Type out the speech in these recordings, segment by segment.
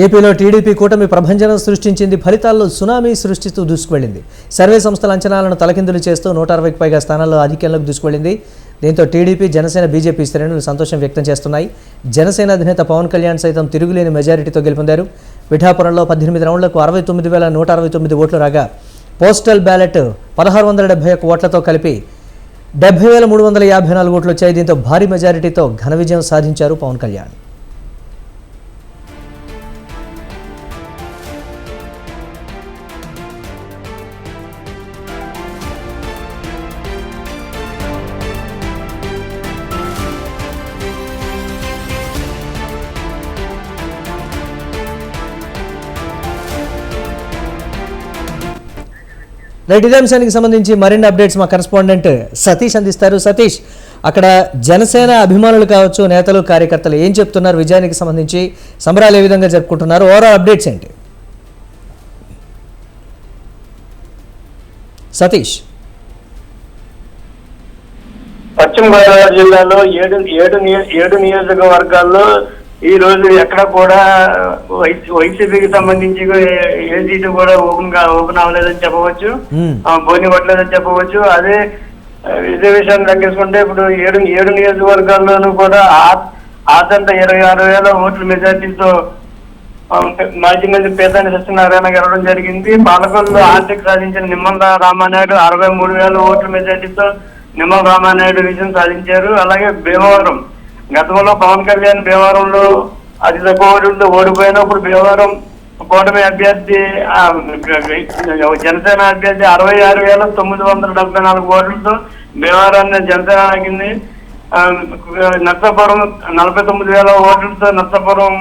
ఏపీలో టీడీపీ కూటమి ప్రభంజనం సృష్టించింది ఫలితాల్లో సునామీ సృష్టిస్తూ దూసుకువెళ్ళింది. సర్వే సంస్థల అంచనాలను తలకిందులు చేస్తూ నూట అరవైకి పైగా స్థానాల్లో ఆధిక్యంలోకి దూసుకువెళ్ళింది. దీంతో టీడీపీ జనసేన బీజేపీ శ్రేణులు సంతోషం వ్యక్తం చేస్తున్నాయి. జనసేన అధినేత పవన్ కళ్యాణ్ సైతం తిరుగులేని మెజారిటీతో గెలుపొందారు. పిఠాపురంలో పద్దెనిమిది రౌండ్లకు అరవై తొమ్మిది వేల నూట అరవై తొమ్మిది ఓట్లు రాగా పోస్టల్ బ్యాలెట్ పదహారు వందల డెబ్బై ఒక్క ఓట్లతో కలిపి డెబ్బై వేల మూడు వందల యాభై నాలుగు ఓట్లు వచ్చాయి. దీంతో భారీ మెజారిటీతో ఘన విజయం సాధించారు పవన్ కళ్యాణ్. రైట్ ఇదే అంశానికి సంబంధించి మరిన్ని అప్డేట్స్ మా కరెస్పాండెంట్ సతీష్ అందిస్తారు. సతీష్ అక్కడ జనసేన అభిమానులు కావచ్చు నేతలు కార్యకర్తలు ఏం చెప్తున్నారు? విజయానికి సంబంధించి సంబరాలు ఏ విధంగా జరుపుకుంటున్నారు? ఓవరాల్ అప్డేట్స్ ఏంటి? సతీష్. పశ్చిమ గోదావరి జిల్లాలో ఏడు ఏడు ఏడు నియోజకవర్గాల్లో ఈ రోజు ఎక్కడ కూడా వైసీపీకి సంబంధించి ఏ- సీటు కూడా ఓపెన్ ఓపెన్ అవ్వలేదని చెప్పవచ్చు. బోని పట్టలేదని చెప్పవచ్చు. అదే విషయాన్ని లెక్కేసుకుంటే ఇప్పుడు ఏడు ఏడు నియోజకవర్గాల్లోనూ కూడా ఆ- ఆదంత ఇరవై ఆరు వేల ఓట్ల మెజార్టీతో మాజీ మంత్రి పేదాని సత్యనారాయణ గెలవడం జరిగింది. పాలకొల్లు ఆర్థిక సాధించిన నిమ్మల రామానాయుడు అరవై మూడు వేల ఓట్ల మెజార్టీతో నిమ్మల రామానాయుడు విజయం సాధించారు. అలాగే భీమవరం గతంలో పవన్ కళ్యాణ్ భీమవరంలో అతి తక్కువ ఓటులతో ఓడిపోయినప్పుడు భీమవరం కూటమి అభ్యర్థి జనసేన అభ్యర్థి అరవై ఆరు వేల తొమ్మిది వందల డెబ్బై నాలుగు ఓట్లతో భీమవరాన్ని జనసేన ఆగింది. నర్సాపురం నలభై తొమ్మిది వేల ఓట్లతో నర్సాపురం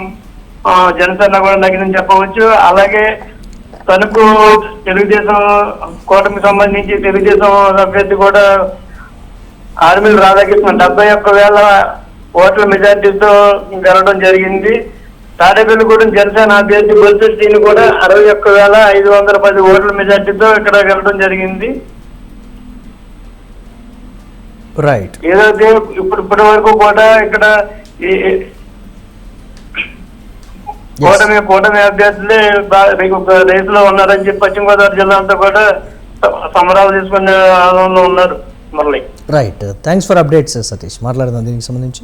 జనసేన కూడా నగ్గిందని చెప్పవచ్చు. అలాగే తణుకు తెలుగుదేశం కూటమికి సంబంధించి తెలుగుదేశం అభ్యర్థి కూడా ఆర్మీల రాధాకృష్ణ డెబ్బై ఒక్క వేల ఓట్ల మెజార్టీతో గెలవడం జరిగింది. తాడేపల్లిగూడెం జనసేన అభ్యర్థి బొత్స శ్రీని కూడా అరవై ఒక్క వేల ఐదు వందల పది ఓట్ల మెజార్టీతో ఇక్కడ గెలవడం జరిగింది. రైట్ ఏదైతే ఇప్పుడు ఇప్పటి వరకు కూడా ఇక్కడ ఈ కూటమి కూటమి అభ్యర్థులే రేసులో ఉన్నారని చెప్పి పశ్చిమ గోదావరి జిల్లా అంతా కూడా సంబరాలు తీసుకునే ఆనందంలో ఉన్నారు Murali. Right thanks for updates Satish మాట్లాడదాం దీనికి సంబంధించి.